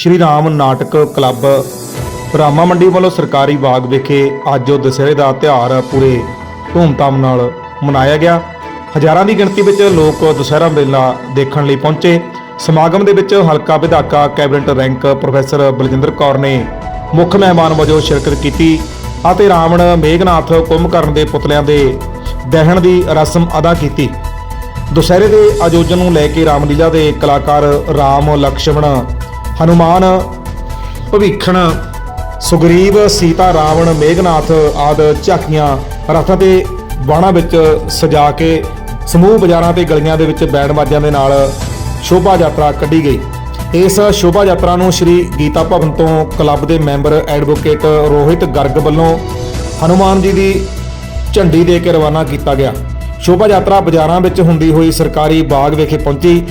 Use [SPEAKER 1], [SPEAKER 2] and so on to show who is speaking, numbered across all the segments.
[SPEAKER 1] ਸ਼੍ਰੀ ਰਾਮ ਨਾਟਕ ਕਲੱਬ ਰਾਮਾ ਮੰਡੀ ਵੱਲੋਂ ਸਰਕਾਰੀ ਬਾਗ ਵਿਖੇ ਅੱਜ ਉਹ ਦੁਸਹਿਰੇ ਦਾ ਤਿਉਹਾਰ ਪੂਰੇ ਧੂਮਧਾਮ ਨਾਲ ਮਨਾਇਆ ਗਿਆ। ਹਜ਼ਾਰਾਂ ਦੀ ਗਿਣਤੀ ਵਿੱਚ ਲੋਕ ਦੁਸਹਿਰਾ ਮੇਲਾ ਦੇਖਣ ਲਈ ਪਹੁੰਚੇ। ਸਮਾਗਮ ਦੇ ਵਿੱਚ ਹਲਕਾ ਵਿਧਾਇਕਾ cabinet rank professor Baljinder Kaur ਨੇ ਮੁੱਖ ਮਹਿਮਾਨ ਵਜੋਂ ਸ਼ਿਰਕਤ ਕੀਤੀ ਅਤੇ ਰਾਵਣ ਮੇਘਨਾਥ ਕੁੰਭਕਰਨ ਦੇ ਪੁਤਲਿਆਂ ਦੇ ਦਹਨ ਦੀ ਰਸਮ ਅਦਾ ਕੀਤੀ। ਦੁਸਹਿਰੇ ਦੇ ਆਯੋਜਨ ਨੂੰ ਲੈ ਕੇ ਰਾਮਲੀਲਾ ਦੇ ਕਲਾਕਾਰ ਰਾਮ ਲਕਸ਼ਮਣ ਹਨੂਮਾਨ, ਭਵਿੱਖਣ, ਸੁਗਰੀਵ, ਸੀਤਾ, ਰਾਵਣ, ਮੇਘਨਾਥ ਆਦ ਝਾਕੀਆਂ ਰਥਾਂ ਤੇ ਬਾਣਾ ਵਿੱਚ ਸਜਾ ਕੇ ਸਮੂਹ ਬਾਜ਼ਾਰਾਂ ਤੇ ਗਲੀਆਂ ਦੇ ਵਿੱਚ ਬੈਂਡ ਬਾਜਿਆਂ ਦੇ ਨਾਲ ਸ਼ੋਭਾ ਯਾਤਰਾ ਕੱਢੀ ਗਈ। ਇਸ ਸ਼ੋਭਾ ਯਾਤਰਾ ਨੂੰ ਸ਼੍ਰੀ ਗੀਤਾ ਭਵਨ ਤੋਂ ਕਲੱਬ ਦੇ ਮੈਂਬਰ ਐਡਵੋਕੇਟ ਰੋਹਿਤ ਗਰਗ ਵੱਲੋਂ ਹਨੂਮਾਨ ਜੀ ਦੀ ਝੰਡੀ ਦੇ ਕੇ ਰਵਾਨਾ ਕੀਤਾ ਗਿਆ। ਸ਼ੋਭਾ ਯਾਤਰਾ ਬਾਜ਼ਾਰਾਂ ਵਿੱਚ ਹੁੰਦੀ ਹੋਈ ਸਰਕਾਰੀ ਬਾਗ ਵਿਖੇ ਪਹੁੰਚੀ।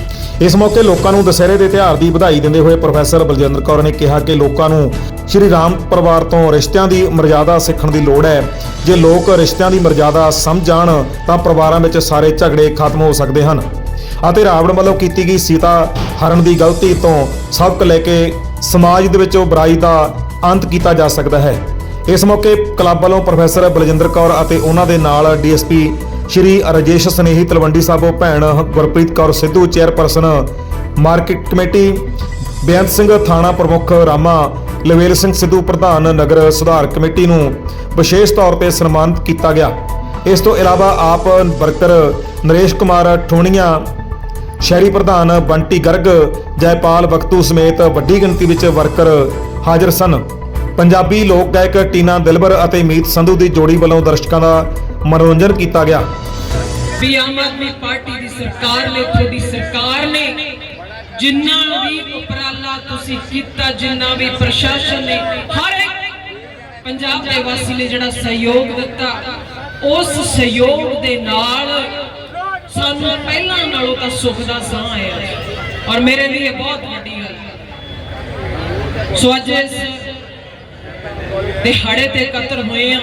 [SPEAKER 1] ਇਸ ਮੌਕੇ ਲੋਕਾਂ ਨੂੰ ਦੁਸਹਿਰੇ ਦੇ ਤਿਉਹਾਰ ਦੀ ਵਧਾਈ ਦਿੰਦੇ ਹੋਏ ਪ੍ਰੋਫੈਸਰ ਬਲਜਿੰਦਰ ਕੌਰ ਨੇ ਕਿਹਾ ਕਿ ਲੋਕਾਂ ਨੂੰ ਸ਼੍ਰੀ ਰਾਮ ਪਰਿਵਾਰ ਤੋਂ ਰਿਸ਼ਤਿਆਂ ਦੀ ਮਰਜ਼ਾਦਾ ਸਿੱਖਣ ਦੀ ਲੋੜ ਹੈ। ਜੇ ਲੋਕ ਰਿਸ਼ਤਿਆਂ ਦੀ ਮਰਜ਼ਾਦਾ ਸਮਝ ਜਾਣ, ਤਾਂ ਪਰਿਵਾਰਾਂ ਵਿੱਚ ਸਾਰੇ ਝਗੜੇ ਖਤਮ ਹੋ ਸਕਦੇ ਹਨ। ਅਤੇ ਰਾਵਣ ਵੱਲੋਂ ਕੀਤੀ ਗਈ ਸੀਤਾ ਹਰਨ ਦੀ ਗਲਤੀ ਤੋਂ ਸਬਕ ਲੈ ਕੇ ਸਮਾਜ ਦੇ ਵਿੱਚ ਉਹ ਬੁਰਾਈ ਦਾ ਅੰਤ ਕੀਤਾ ਜਾ ਸਕਦਾ ਹੈ। ਇਸ ਮੌਕੇ ਕਲੱਬ ਵੱਲੋਂ ਪ੍ਰੋਫੈਸਰ ਬਲਜਿੰਦਰ ਕੌਰ ਅਤੇ ਉਹਨਾਂ ਦੇ ਨਾਲ ਡੀਐਸਪੀ ਸ਼੍ਰੀ ਰਜੇਸ਼ ਸਨੇਹੀ ਤਲਵੰਡੀ ਸਾਬੋ ਭੈਣ Gurpreet Kaur Sidhu, chairperson, market committee, Beant Singh ਥਾਣਾ ਪ੍ਰਮੁੱਖ, ਰਾਮਾ, ਲਵੇਲ ਸਿੰਘ ਸਿੱਧੂ, ਪ੍ਰਧਾਨ ਨਗਰ ਸੁਧਾਰ ਕਮੇਟੀ ਨੂੰ ਵਿਸ਼ੇਸ਼ ਤੌਰ ਤੇ ਸਨਮਾਨਿਤ ਕੀਤਾ ਗਿਆ। ਇਸ ਤੋਂ ਇਲਾਵਾ ਆਪ ਵਰਕਰ ਨਰੇਸ਼ ਕੁਮਾਰ ਠੋਣੀਆਂ, ਸ਼ਹਿਰੀ ਪ੍ਰਧਾਨ ਬੰਟੀ ਗਰਗ, ਜੈਪਾਲ ਬਖਤੂ ਸਮੇਤ ਵੱਡੀ ਗਿਣਤੀ ਵਿੱਚ ਵਰਕਰ ਹਾਜ਼ਰ ਸਨ। ਪੰਜਾਬੀ ਲੋਕ ਗਾਇਕ ਟੀਨਾ ਦਿਲਬਰ ਅਤੇ ਮੀਤ ਸੰਧੂ ਦੀ ਜੋੜੀ ਵੱਲੋਂ ਦਰਸ਼ਕਾਂ ਦਾ ਮਨੋਰੰਜਨ ਕੀਤਾ ਗਿਆ।
[SPEAKER 2] ਵੀ ਆਮ ਆਦਮੀ ਪਾਰਟੀ ਦੀ ਸਰਕਾਰ ਨੇ, ਤੁਹਾਡੀ ਸਰਕਾਰ ਨੇ ਜਿੰਨਾ ਵੀ ਉਪਰਾਲਾ ਤੁਸੀਂ ਕੀਤਾ, ਜਿੰਨਾ ਵੀ ਪ੍ਰਸ਼ਾਸਨ ਨੇ, ਹਰ ਇੱਕ ਪੰਜਾਬ ਦੇ ਵਾਸੀ ਨੇ ਜਿਹੜਾ ਸਹਿਯੋਗ ਦਿੱਤਾ, ਉਸ ਸਹਿਯੋਗ ਦੇ ਨਾਲ ਸਾਨੂੰ ਪਹਿਲਾਂ ਨਾਲੋਂ ਤਾਂ ਸੁੱਖ ਦਾ ਸਾਹ ਆਇਆ ਔਰ ਮੇਰੇ ਲਈ ਇਹ ਬਹੁਤ ਵੱਡੀ ਗੱਲ ਹੈ। ਸੋ ਅੱਜ ਦਿਹਾੜੇ ਤੇ ਇਕੱਤਰ ਹੋਏ ਆ